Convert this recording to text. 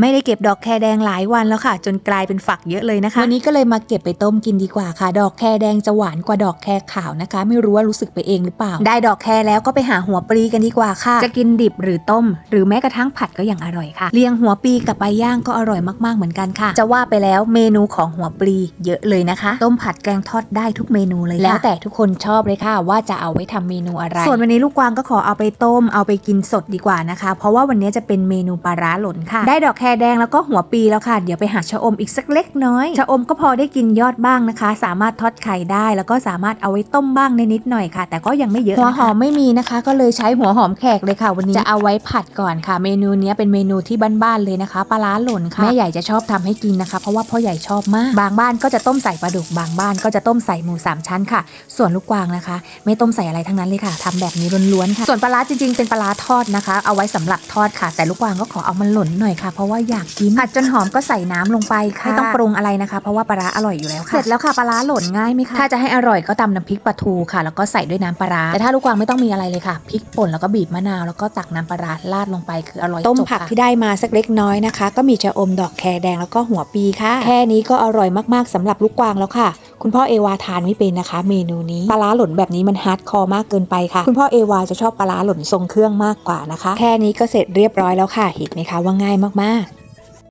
ไม่ได้เก็บดอกแคแดงหลายวันแล้วค่ะ จนกลายเป็นฝักเยอะเลยนะคะ วันนี้ก็เลยมาเก็บไปต้มกินดีกว่าค่ะ ดอกแคแดงจะหวานกว่าดอกแคขาวนะคะ ไม่รู้ว่ารู้สึกไปเองหรือเปล่า ได้ดอกแคแล้วก็ไปหาหัวปลีกันดีกว่าค่ะ จะกินดิบหรือต้ม หรือแม้กระทั่งผัดก็ยังอร่อยค่ะ เลียงหัวปลีกับใบย่างก็อร่อยมากๆเหมือนกันค่ะ จะว่าไปแล้วเมนูของหัวปลีเยอะเลยนะคะ ต้มผัดแกงทอดได้ทุกเมนูเลยค่ะแล้วแต่ทุกคนชอบเลยค่ะ ว่าจะเอาไว้ทำเมนูอะไร ส่วนวันนี้ลูกกวางก็ขอเอาไปต้มเอาไปกินสดดีกว่านะคะ เพราะว่าวันนี้จะเป็นเมนูปลาร้าหล่นค่ะ ได้ดอกแคแดงแล้วก็หัวปีแล้วค่ะ เดี๋ยวไปหาชะอมอีกสักเล็กน้อยชะอมก็พอได้กินยอดบ้างนะคะ สามารถทอดไข่ได้แล้วก็สามารถเอาไว้ต้มบ้างนิดๆหน่อยค่ะ แต่ก็ยังไม่เยอะหัวหอมไม่มีนะคะ ก็เลยใช้หัวหอมแขกเลยค่ะ วันนี้จะเอาไว้ผัดก่อนค่ะ เมนูเนี้ยเป็นเมนูที่บ้านๆเลยนะคะปลาร้าหล่นค่ะแม่ใหญ่จะชอบทำให้กินนะคะ เพราะว่าพ่อใหญ่ชอบมาก บางบ้านก็จะต้มใส่ปลาดุกบางบ้านก็จะต้มใส่หมูสามชั้นค่ะ ส่วนลูกกวางนะคะ ไม่ต้มใส่อะไรทั้งนั้นเลยค่ะทำแบบนี้ล้วนๆค่ะส่วนปลาร้าจริงๆเป็นปลาร้าทอดนะคะ เอาไว้สำหรับทอดค่ะ แต่ลูกกวางก็ขอเอามันหล่นหน่อยค่ะเพราะว่าอยากกินผัดจนหอมก็ใส่น้ำลงไปค่ะไม่ต้องปรุงอะไรนะคะ เพราะว่าปลาร้าอร่อยอยู่แล้วค่ะเสร็จแล้วค่ะปลาร้าหล่นง่ายไหมคะถ้าจะให้อร่อยก็ตำน้ำพริกปลาทูค่ะ แล้วก็ใส่ด้วยน้ำปลาร้าแต่ถ้าลูกกวางไม่ต้องมีอะไรเลยค่ะพริกป่นแล้วก็บีบมะนาวแล้วก็ตักน้ำปลาร้าราดลงไปคืออร่อยต้มผักที่ได้มาสักเล็กน้อยนะคะ ก็มีชะอมดอกแคแดงแล้วก็หัวปีค่ะ แค่นี้ก็อร่อยมากๆสำหรับลูกกวางแล้วค่ะ คุณพ่อเอวาทานไม่เป็นนะคะ เมนูนี้ปลาร้าหล่นแบบนี้มันฮาร์ดคอร์มากเกินไปค่ะ คุณพ่อเอวาจะชอบปลาร้าหล่นทรงเครื่องมากกว่านะคะ แค่นี้ก็เสร็จเรียบร้อยแล้วค่ะเห็นไหมคะว่าง่ายมากๆ